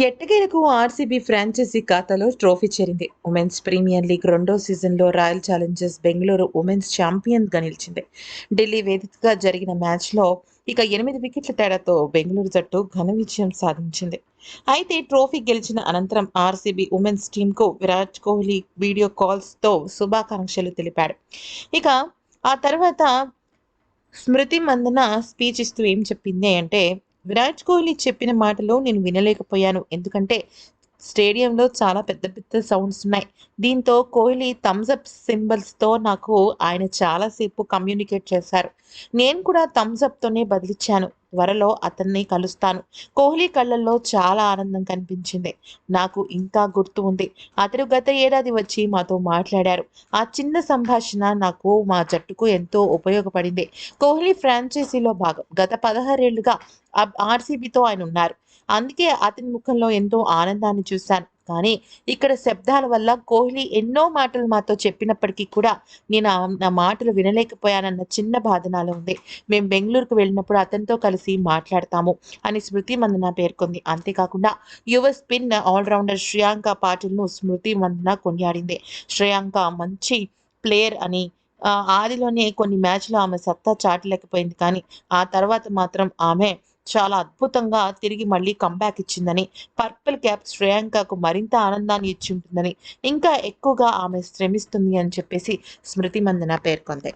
ఎట్టకేలకు RCB franchise ఖాతాలో trophy చేరింది. ఉమెన్స్ ప్రీమియర్ లీగ్ రెండో సీజన్లో రాయల్ ఛాలెంజర్స్ బెంగళూరు ఉమెన్స్ ఛాంపియన్గా నిలిచింది. ఢిల్లీ వేదికగా జరిగిన మ్యాచ్లో ఇక ఎనిమిది వికెట్ల తేడాతో బెంగళూరు జట్టు ఘన విజయం సాధించింది. అయితే ట్రోఫీ గెలిచిన అనంతరం ఆర్సీబీ ఉమెన్స్ టీంకు విరాట్ కోహ్లీ వీడియో కాల్స్తో శుభాకాంక్షలు తెలిపాడు. ఇక ఆ తర్వాత స్మృతి మందన స్పీచ్ ఇస్తూ ఏం చెప్పింది అంటే విరాట్ కోహ్లీ చెప్పిన మాటలో నేను వినలేకపోయాను. ఎందుకంటే స్టేడియంలో చాలా పెద్ద పెద్ద సౌండ్స్ ఉన్నాయి. దీంతో కోహ్లీ థమ్స్అప్ సింబల్స్తో నాకు ఆయన చాలాసేపు కమ్యూనికేట్ చేశారు. నేను కూడా థమ్స్అప్తోనే బదిలిచ్చాను. త్వరలో అతన్ని కలుస్తాను. కోహ్లీ కళ్ళల్లో చాలా ఆనందం కనిపించింది. నాకు ఇంకా గుర్తు ఉంది. అతడు గత ఏడాది వచ్చి మాతో మాట్లాడారు. ఆ చిన్న సంభాషణ నాకు మా జట్టుకు ఎంతో ఉపయోగపడింది. కోహ్లీ ఫ్రాంచైజీలో భాగం. గత పదహారేళ్ళుగా ఆర్సీబీతో ఆయన ఉన్నారు. అందుకే అతని ముఖంలో ఎంతో ఆనందాన్ని చూశాను. కానీ ఇక్కడ శబ్దాల వల్ల కోహ్లీ ఎన్నో మాటలు మాతో చెప్పినప్పటికీ కూడా నేను నా మాటలు వినలేకపోయానన్న చిన్న బాధ నాలో ఉంది. మేము బెంగళూరుకు వెళ్ళినప్పుడు అతనితో కలిసి మాట్లాడతాము అని స్మృతి మందన పేర్కొంది. అంతేకాకుండా యువ స్పిన్ ఆల్రౌండర్ శ్రేయాంక పాటిల్ను స్మృతి మందన కొనియాడింది. శ్రేయాంక మంచి ప్లేయర్ అని ఆదిలోనే కొన్ని మ్యాచ్లు ఆమె సత్తా చాటలేకపోయింది కానీ ఆ తర్వాత మాత్రం ఆమె చాలా అద్భుతంగా తిరిగి మళ్ళీ కంబ్యాక్ ఇచ్చిందని పర్పుల్ క్యాప్ శ్రేయాంకకు మరింత ఆనందాన్ని ఇచ్చి ఉంటుందని ఇంకా ఎక్కువగా ఆమె శ్రమిస్తుంది అని చెప్పేసి స్మృతి మందన పేర్కొంది.